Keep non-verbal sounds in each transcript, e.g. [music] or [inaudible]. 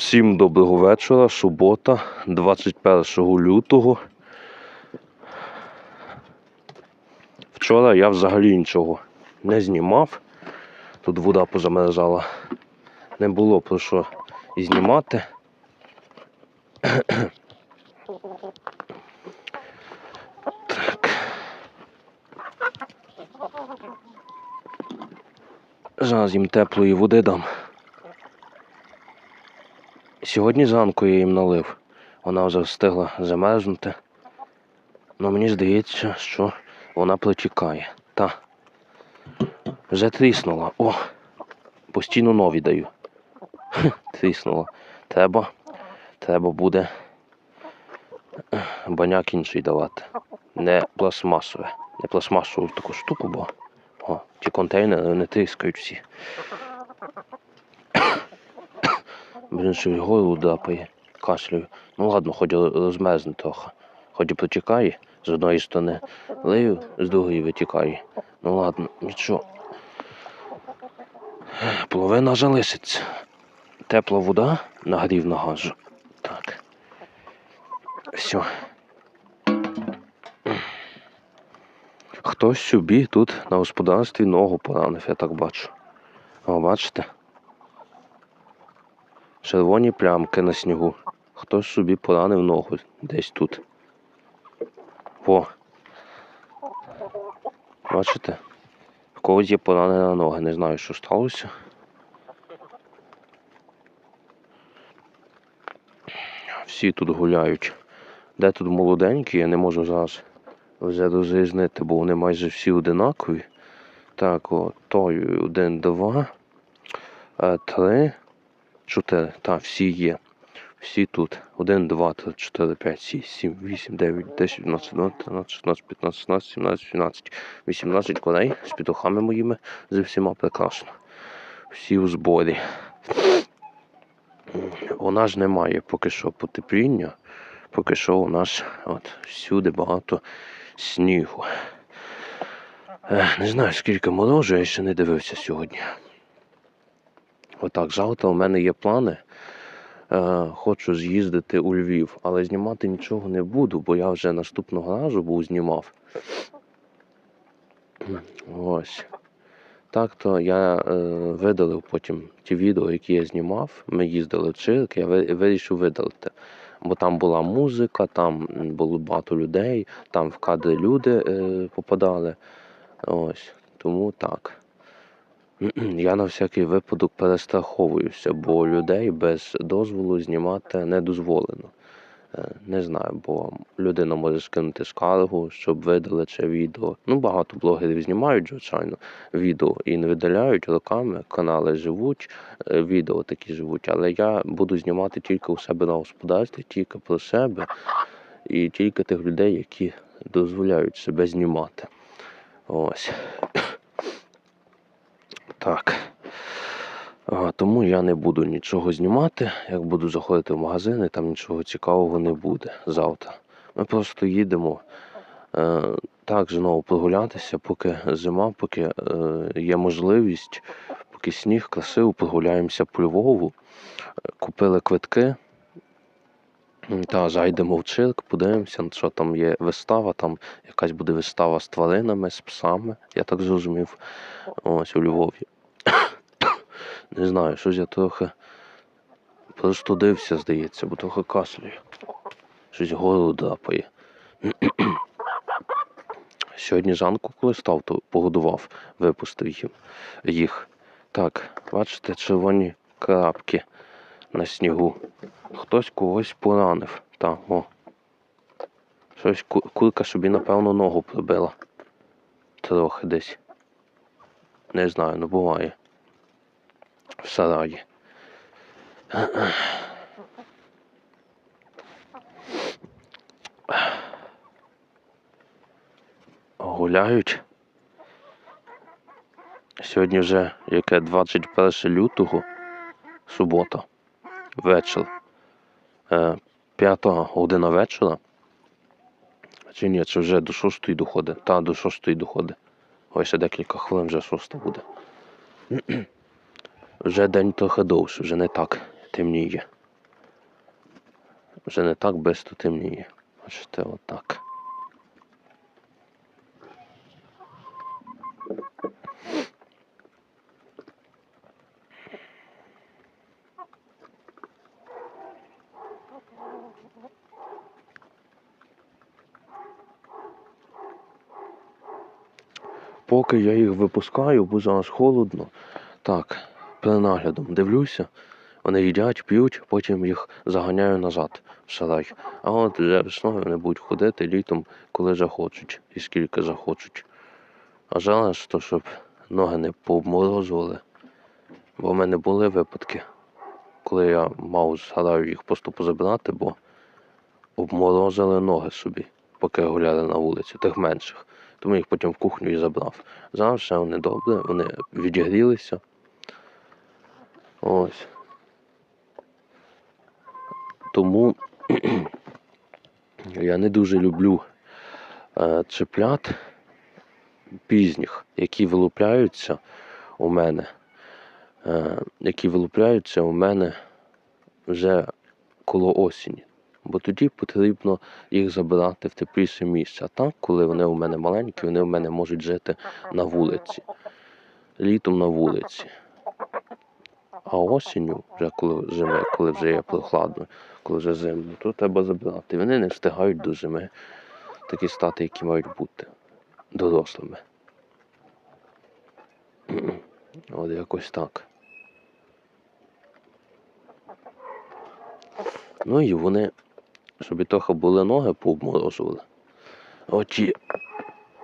Всім доброго вечора, субота, 21 лютого. Вчора я взагалі нічого не знімав. Тут вода позамерзала. Не було про що і знімати. Так. Зараз їм теплої води дам. Сьогодні зранку я їм налив. Вона вже встигла замерзнути. Ну мені здається, що вона протікає. Та. Вже тріснула. О! Постійно нові даю. [laughs] Тріснула. Треба. Треба буде е, баняк інший давати. Не пластмасове. Не пластмасову таку штуку, бо о, ті контейнери вони тріскають всі. Блін, що й голову драпає, кашляю. Ну ладно, хоч розмерзне трохи. Хоч і протікає з одної сторони лию, з другої витікає. Ну ладно, нічого. Половина вже лишиться. Тепла вода, нагрів нагажу. Так. Все. Хтось собі тут на господарстві ногу поранив, я так бачу. О, бачите? Червоні плямки на снігу. Хтось собі поранив ногу десь тут. Во. Бачите? В когось є поранена нога. Не знаю, що сталося. Всі тут гуляють. Де тут молоденькі, я не можу зараз вже розрізнити, бо вони майже всі одинакові. Так, о, той один, два, е, три, чотири. Так, всі є. Всі тут. 1, 2, 3, 4, 5, 6, 7, 8, 9, 10, 12, 12, 13, 14, 15, 16, 17, 18, 18 коней з петухами моїми зі всіма прекрасно. Всі у зборі. У нас немає поки що потепління. Поки що у нас от всюди багато снігу. Не знаю, скільки морожу, я ще не дивився сьогодні. Отак, завтра у мене є плани. Е, Хочу з'їздити у Львів, але знімати нічого не буду, бо я вже наступного разу був знімав. Ось. Так то я е, видалив потім ті відео, які я знімав. Ми їздили в цирк, я вирішив видалити. Бо там була музика, там було багато людей, там в кадри люди е, попадали. Ось. Тому так. Я на всякий випадок перестраховуюся, бо людей без дозволу знімати не дозволено. Е, Не знаю, бо людина може скинути скаргу, щоб видали це відео. Ну, багато блогерів знімають, звичайно, відео і не видаляють роками. Канали живуть, е, відео такі живуть, але я буду знімати тільки у себе на господарстві, тільки про себе і тільки тих людей, які дозволяють себе знімати. Ось. Так. А, тому я не буду нічого знімати. Як буду заходити в магазини, там нічого цікавого не буде завтра. Ми просто їдемо е, так знову прогулятися, поки зима, поки е, є можливість, поки сніг красиво прогуляємося по Львову. Е, Купили квитки. Та зайдемо в цирк, подивимося, що там є вистава, там якась буде вистава з тваринами, з псами, я так зрозумів. Ось у Львові. [coughs] Не знаю, щось я трохи простудився, здається, бо трохи кашлюю. Щось горло драпає. [coughs] Сьогодні зранку, коли став, то погодував, випустив їх. Так, бачите, червоні крапки на снігу. Хтось когось поранив. Так, о. Щось ку- курка собі, напевно, ногу пробила. Трохи десь. Не знаю, ну буває. В сараї. Гуляють. Сьогодні вже яке 21 лютого, субота, вечір. Е, П'ята година вечора. Чи ні, це вже до шостої доходить. Та, до шостої доходить. Ось ще декілька хвилин вже шоста буде. [clears throat] Вже день трохи довше, вже не так темніє. вже не так бисто темніє. Бачите, отак. Поки я їх випускаю, бо зараз холодно. Так, перед дивлюся, вони їдять, п'ють, потім їх заганяю назад в сарай. А от вже весною вони будуть ходити літом, коли захочуть і скільки захочуть. А зараз то, щоб ноги не пообморозували. Бо в мене були випадки, коли я мав з сараю їх просто позабирати, бо обморозили ноги собі, поки гуляли на вулиці, тих менших. Тому їх потім в кухню і забрав. Зараз все вони добре, вони відігрілися. Ось. Тому [clears throat] я не дуже люблю е, чеплят пізніх, які вилупляються у мене. Е, які вилупляються у мене вже коло осені. Бо тоді потрібно їх забирати в тепліше місце. А так, коли вони у мене маленькі, вони у мене можуть жити на вулиці. Літом на вулиці. А осінню, вже коли зими, коли вже є прохладно, коли вже зимно, то треба забирати. І Вони не встигають до зими такі стати, які мають бути дорослими. [clears throat] От якось так. Ну і вони, щоб і трохи були ноги пообморожували. Оті,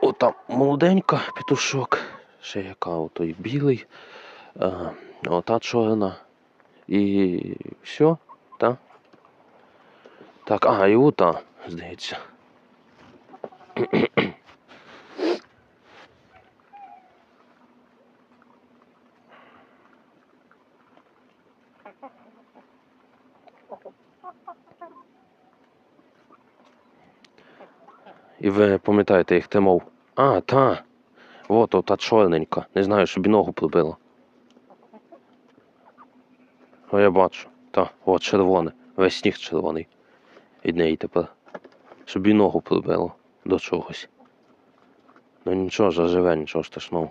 ота молоденька петушок, ще яка отой білий, а, ота чорна. І все, так? Так, а, і ота, здається. І ви пам'ятаєте, їх ти мов. А, та. От, о, та чорненька. Не знаю, щоб і ногу пробила. О, я бачу. Та, от червоне. Весь сніг червоний. Від неї тепер. Щоб і ногу пробило до чогось. Ну нічого, заживе, нічого страшного.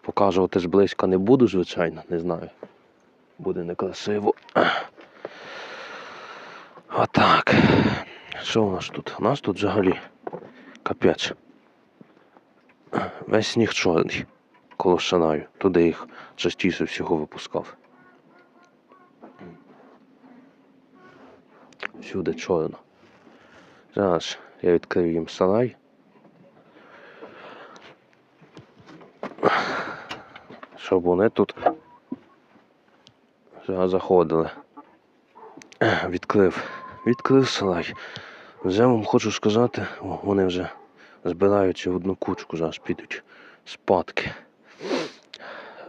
Показувати зблизька не буду, звичайно, не знаю. Буде некрасиво. Отак. Що у нас тут? У нас тут взагалі капець. Весь сніг чорний коло Шанаю. Туди їх частіше всього випускав. Всюди чорно. Зараз я відкрию їм сарай. Щоб вони тут заходили. Відкрив. Відкрив сарай. Вже вам хочу сказати, о, вони вже збираються в одну кучку, зараз підуть спадки.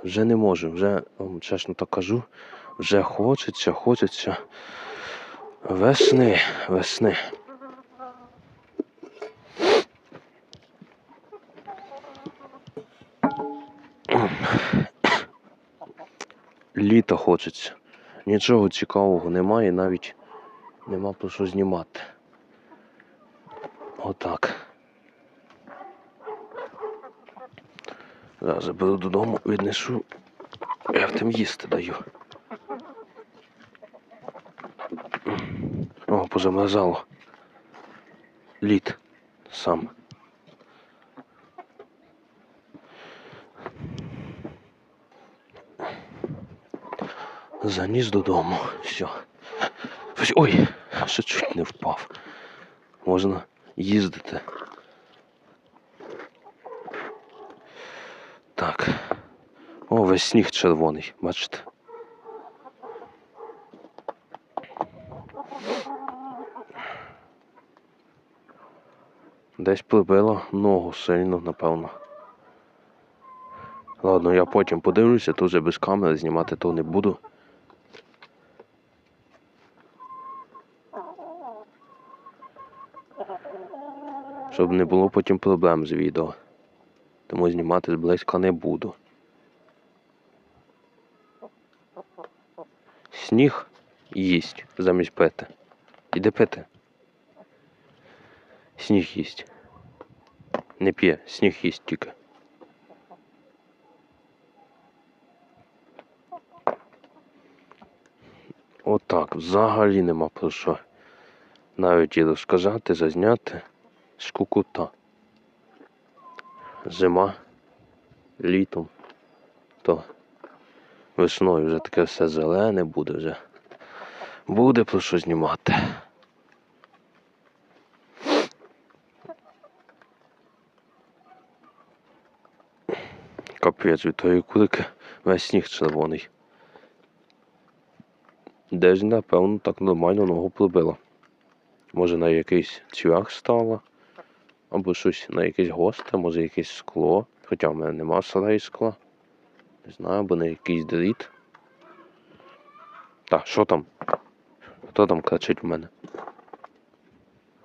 Вже не можу, вже вам чесно так кажу, вже хочеться, хочеться весни, весни. Літа хочеться. Нічого цікавого немає, навіть нема про що знімати. Отак. Зараз заберу додому, віднесу. Я тим їсти даю. О, позамерзало. Лід сам. Заніс додому. Все. Ой, ще чуть не впав. Можна їздити. Так. О, весь сніг червоний, бачите. Десь прибило ногу сильно, напевно. Ладно, я потім подивлюся, тут вже без камери знімати то не буду. Щоб не було потім проблем з відео. Тому знімати зблизька не буду. сніг їсть замість пити. Іди пити. Сніг їсть. Не п'є, сніг їсть тільки. Отак, взагалі нема про що. Навіть і розказати, зазняти скукута. Зима, літом, то весною вже таке все зелене буде вже. Буде про що знімати. Капець від тої курики весь сніг червоний. Десь, напевно, так нормально ногу пробила. Може на якийсь цвях стала, або щось на якесь гостре, може якесь скло. Хоча в мене нема сараю скла. Не знаю, або на якийсь дріт. Так, що там? Хто там кричить в мене?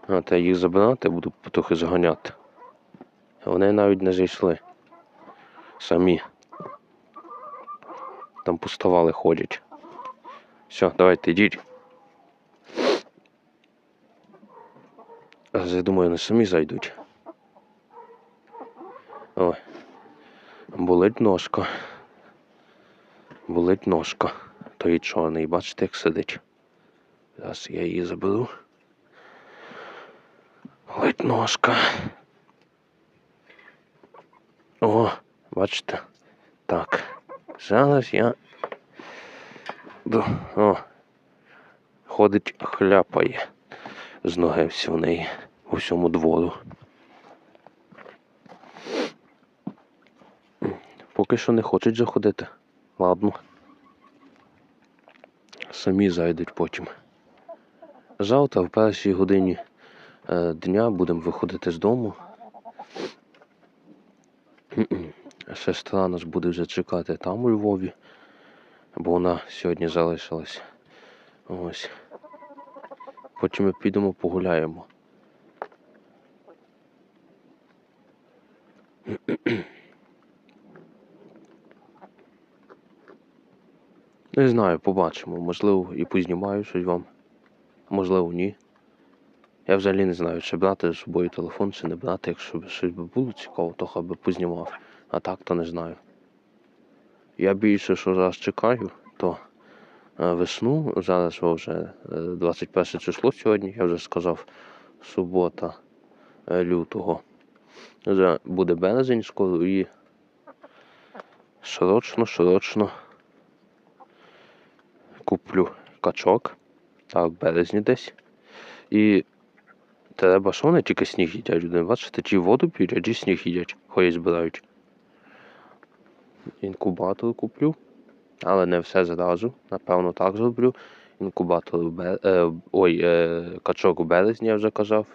А, та їх забирати, буду потрохи заганяти. Вони навіть не зайшли. Самі. Там пустували ходять. Все, давайте йдіть. Я думаю, вони самі зайдуть. Ой. Болить ножка. Болить ножка. Той чорний, бачите, як сидить. Зараз я її заберу. Болить ножка. О, бачите? Так. Зараз я. О. Ходить, хляпає з ноги всі в неї у всьому двору. Поки що не хочуть заходити. Ладно. Самі зайдуть потім. Завтра в першій годині е, дня будемо виходити з дому. [clears throat] Сестра нас буде вже чекати там у Львові, бо вона сьогодні залишилась. Ось. Потім ми підемо погуляємо. [clears throat] Не знаю, побачимо. Можливо, і познімаю щось вам. Можливо, ні. Я взагалі не знаю, чи брати з собою телефон, чи не брати. Якщо б щось було цікаво, то хай би познімав. А так то не знаю. Я більше, що зараз чекаю, то весну. Зараз вже е, 21 число сьогодні, я вже сказав, субота е, лютого. Вже буде березень скоро і широчно, широчно куплю качок. Так, в березні десь. І треба, що вони тільки сніг їдять. Люди, бачите, чи воду п'ють, а сніг їдять, ходять збирають. Інкубатор куплю, але не все зразу. Напевно, так зроблю. Інкубатор в бер... е, ой, е, качок у березні, я вже казав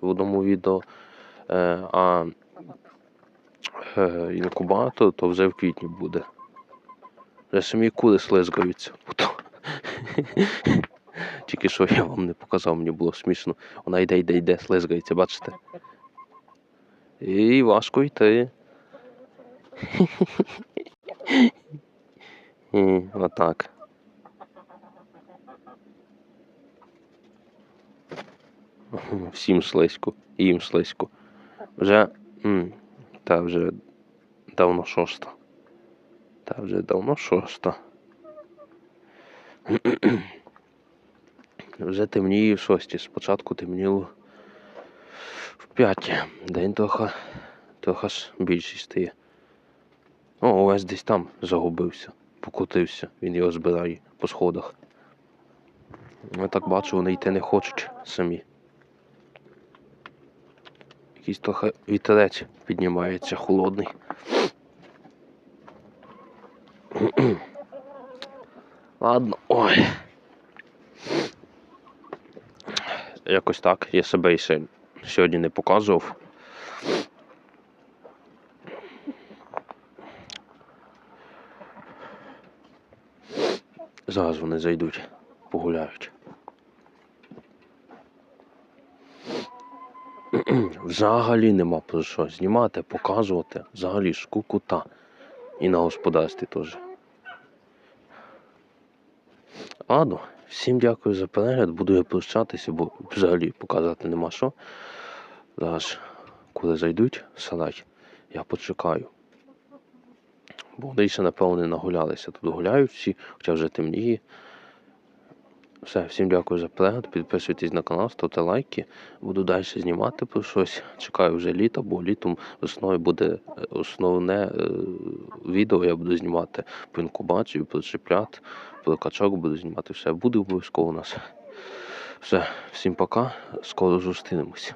в одному відео. Е, а е, інкубатор то вже в квітні буде. Вже самі кури слизгаються. [laughs] Тільки що я вам не показав, мені було смішно. Вона йде, йде, йде, слизгається, бачите? І важко йти. [laughs] І отак. [laughs] Всім слизько, їм слизько. Вже. Та вже давно шоста. Та вже давно шоста. [clears throat] Вже темніє в шості. Спочатку темніло в п'яті. День трохи, трохи ж більший стає. О, Олесь десь там загубився, покотився, він його збирає по сходах. Я так бачу, вони йти не хочуть самі. Якийсь трохи вітерець піднімається холодний. [clears throat] Ладно, ой. Якось так. Я себе ще сьогодні не показував. Зараз вони зайдуть, погуляють. [clears throat] Взагалі нема про що знімати, показувати. Взагалі скукота. І на господарстві теж. Ладно, всім дякую за перегляд. Буду я прощатися, бо взагалі показати нема що. Зараз, коли зайдуть салать, я почекаю. Бо вони ще, напевно, не нагулялися. Тут гуляють всі, хоча вже темніє. Все, всім дякую за перегляд. Підписуйтесь на канал, ставте лайки. Буду далі знімати про щось. Чекаю вже літа, бо літом весною буде е, основне е, відео. Я буду знімати про інкубацію, про чіплят, про качок буду знімати. Все буде обов'язково у нас. Все, всім пока. Скоро зустрінемось.